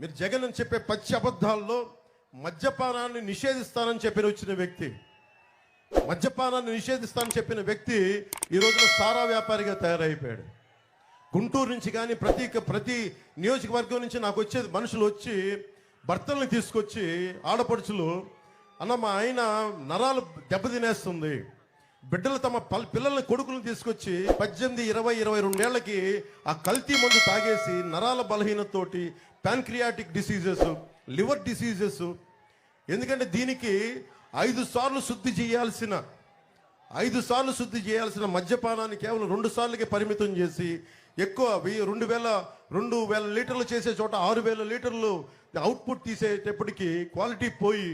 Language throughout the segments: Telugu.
మీరు జగన్ అని చెప్పే పచ్చి అబద్ధాల్లో మద్యపానాన్ని నిషేధిస్తానని చెప్పిన వచ్చిన వ్యక్తి. మద్యపానాన్ని నిషేధిస్తానని చెప్పిన వ్యక్తి ఈ రోజున సారా వ్యాపారిగా తయారైపోయాడు. గుంటూరు నుంచి కానీ ప్రతి ప్రతి నియోజకవర్గం నుంచి నాకు వచ్చేది మనుషులు వచ్చి భర్తల్ని తీసుకొచ్చి ఆడపడుచులు అన్న మా ఆయన నరాలు దెబ్బతినేస్తుంది బిడ్డలు తమ పల్- పిల్లల్ని కొడుకులను తీసుకొచ్చి పద్దెనిమిది ఇరవై ఇరవై రెండేళ్ళకి ఆ కల్తీ మందు తాగేసి నరాల బలహీనతోటి ప్యాన్క్రియాటిక్ డిసీజెస్ లివర్ డిసీజెస్. ఎందుకంటే దీనికి ఐదు సార్లు శుద్ధి చేయాల్సిన ఐదు సార్లు శుద్ధి చేయాల్సిన మద్యపానాన్ని కేవలం రెండు సార్లకే పరిమితం చేసి ఎక్కువ వెయ్యి రెండు వేల రెండు వేల లీటర్లు చేసే చోట ఆరు వేల లీటర్లు అవుట్పుట్ తీసేటప్పటికీ క్వాలిటీ పోయి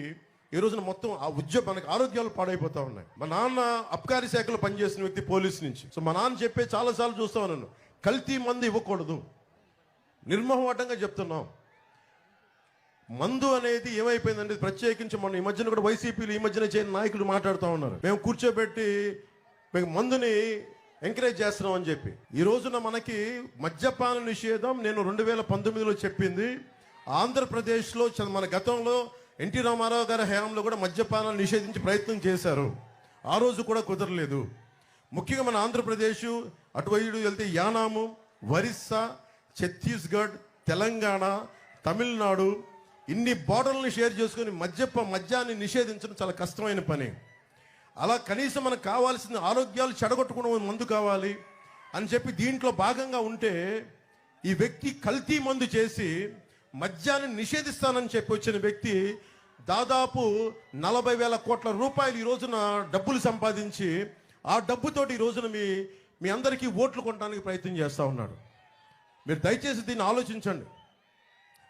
ఈ రోజున మొత్తం ఆ ఉద్యోగం మనకి ఆరోగ్యాలు పాడైపోతా ఉన్నాయి. మా నాన్న అబ్కారీ శాఖలో పనిచేసిన వ్యక్తి పోలీస్ నుంచి. సో మా నాన్న చెప్పే చాలాసార్లు చూస్తా ఉన్నాను. కల్తీ మందు ఇవ్వకూడదు. నిర్మోహమాటంగా చెప్తున్నాం. మందు అనేది ఏమైపోయిందంటే ప్రత్యేకించి మన ఈ మధ్యన కూడా వైసీపీలు ఈ మధ్యన చేయని నాయకులు మాట్లాడుతూ ఉన్నారు. మేము కూర్చోబెట్టి మేము మందుని ఎంకరేజ్ చేస్తున్నాం అని చెప్పి. ఈ రోజున మనకి మద్యపాన నిషేధం నేను రెండు వేల పంతొమ్మిదిలో చెప్పింది. ఆంధ్రప్రదేశ్లో మన గతంలో ఎన్టీ రామారావు గారి హయాంలో కూడా మద్యపానాన్ని నిషేధించి ప్రయత్నం చేశారు. ఆ రోజు కూడా కుదరలేదు. ముఖ్యంగా మన ఆంధ్రప్రదేశ్ అటువైపు వెళ్తే యానాము ఒరిస్సా ఛత్తీస్గఢ్ తెలంగాణ తమిళనాడు ఇన్ని బార్డర్లను షేర్ చేసుకొని మద్యప మద్యాన్ని నిషేధించడం చాలా కష్టమైన పని. అలా కనీసం మనకు కావాల్సిన ఆరోగ్యాలు చెడగొట్టుకున్న మందు కావాలి అని చెప్పి దీంట్లో భాగంగా ఉంటే ఈ వ్యక్తి కల్తీ మందు చేసి మద్యాన్ని నిషేధిస్తానని చెప్పి వచ్చిన వ్యక్తి దాదాపు నలభై వేల కోట్ల రూపాయలు ఈ రోజున డబ్బులు సంపాదించి ఆ డబ్బుతోటి ఈ రోజున మీ మీ అందరికీ ఓట్లు కొనడానికి ప్రయత్నం చేస్తూ ఉన్నాడు. మీరు దయచేసి దీన్ని ఆలోచించండి.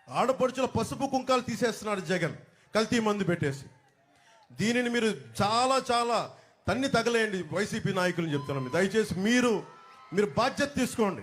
ఆడపడుచుల పసుపు కుంకాలు తీసేస్తున్నాడు జగన్ కల్తీ మందు పెట్టేసి. దీనిని మీరు చాలా చాలా తన్ని తగలేయండి వైసీపీ నాయకులు చెప్తున్నాను. దయచేసి మీరు మీరు బాధ్యత తీసుకోండి.